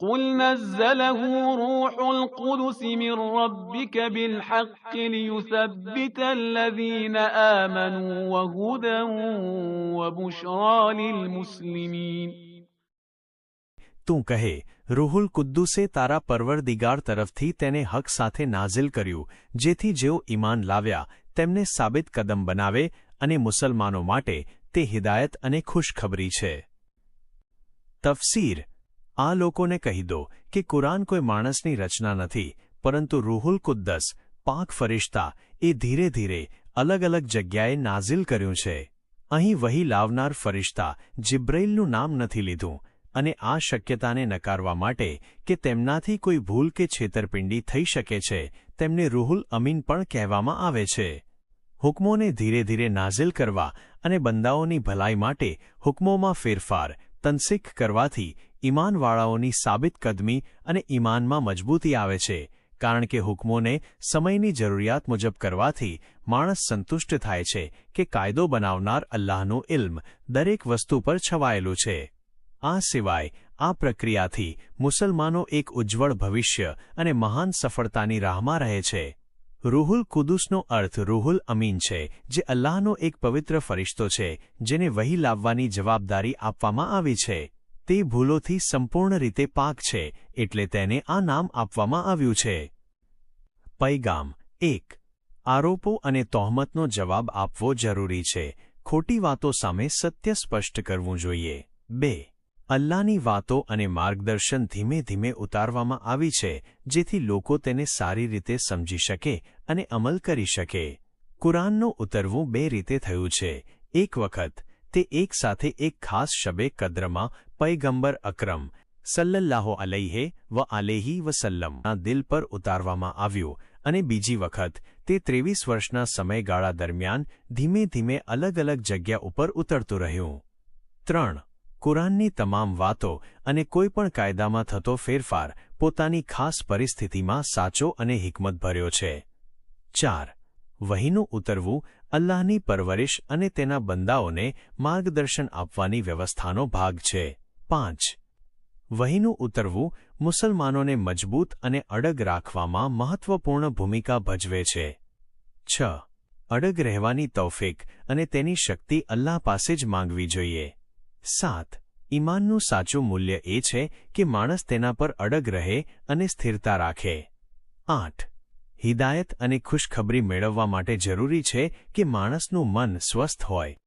قل نزله روح القدس من ربك بالحق ليثبت الذين آمنوا وهدى وبشرى للمسلمين તું કહે રૂહુલ કુદ્દુસે તારા પરવરદિગાર તરફથી તેને હક સાથે નાઝિલ કર્યું જેથી જેઓ ઈમાન લાવ્યા તેમને સાબિત કદમ બનાવે અને મુસલમાનો માટે તે હિદાયત અને ખુશખબરી છે તફસીર આ લોકોને કહી દો કે કુરાન કોઈ માણસની રચના નથી, પરંતુ રૂહુલ કુદ્દસ, પાક ફરિશ્તા, એ ધીરે ધીરે અલગ અલગ જગ્યાએ નાઝિલ કર્યું છે. અહીં વહી લાવનાર ફરિશ્તા જિબ્રૈલનું નામ નથી લીધું અને આ શક્યતાને નકારવા માટે કે તેમનાથી કોઈ ભૂલ કે છેતરપિંડી થઈ શકે છે, તેમને રૂહુલ અમીન પણ કહેવામાં આવે છે. હુકમોને ધીરે ધીરે નાઝિલ કરવા અને બંદાઓની ભલાઈ માટે હુકમોમાં ફેરફાર તનસીખ કરવાથી ઈમાનવાળાઓની સાબિત કદમી અને ઈમાનમાં મજબૂતી આવે છે, કારણ કે હુકમોને સમયની જરૂરિયાત મુજબ કરવાથી માણસ સંતુષ્ટ થાય છે કે કાયદો બનાવનાર અલ્લાહનું ઇલ્મ દરેક વસ્તુ પર છવાયેલું છે. આ સિવાય, આ પ્રક્રિયાથી મુસલમાનો એક ઉજ્જવળ ભવિષ્ય અને મહાન સફળતાની રાહમાં રહે છે. રૂહુલ કુદુસનો અર્થ રૂહુલ અમીન છે, જે અલ્લાહનો એક પવિત્ર ફરિશ્તો છે, જેને વહી લાવવાની જવાબદારી આપવામાં આવી છે. તે ભૂલોથી સંપૂર્ણ રીતે પાક છે, એટલે તેને આ નામ આપવામાં આવ્યું છે. પૈગામ. એક. આરોપો અને તોહમતનો જવાબ આપવો જરૂરી છે. ખોટી વાતો સામે સત્ય સ્પષ્ટ કરવું જોઈએ. બે. અલ્લાહની વાતો અને માર્ગદર્શન ધીમે ધીમે ઉતારવામાં આવી છે, જેથી લોકો તેને સારી રીતે સમજી શકે અને અમલ કરી શકે. કુરાનનું ઉતરવું બે રીતે થયું છે. એક વખત, તે એક સાથે એક ખાસ શબે કદ્રમાં પૈગંબર અક્રમ, સલ્લલ્લાહો અલૈહે વ આલેહી વસલ્લમના દિલ પર ઉતારવામાં આવ્યું અને બીજી વખત, તે ત્રેવીસ વર્ષના સમયગાળા દરમિયાન ધીમે ધીમે અલગ અલગ જગ્યા ઉપર ઉતરતું રહ્યું. ત્રણ કુરાનની તમામ વાતો અને કોઈપણ કાયદામાં થતો ફેરફાર પોતાની ખાસ પરિસ્થિતિમાં સાચો અને હિકમત ભર્યો છે. ચાર. વહીનું ઉતરવું અલ્લાહની પરવરિશ અને તેના બંદાઓને માર્ગદર્શન આપવાની વ્યવસ્થાનો ભાગ છે. પાંચ. વહીનું ઉતરવું મુસલમાનોને મજબૂત અને અડગ રાખવામાં મહત્વપૂર્ણ ભૂમિકા ભજવે છે. છ. અડગ રહેવાની તૌફિક અને તેની શક્તિ અલ્લાહ પાસે જ માંગવી જોઈએ. સાત. ઈમાનનું સાચું મૂલ્ય એ છે કે માણસ તેના પર અડગ રહે અને સ્થિરતા રાખે. આઠ. હિદાયત અને ખુશખબરી મેળવવા માટે જરૂરી છે કે માણસનું મન સ્વસ્થ હોય.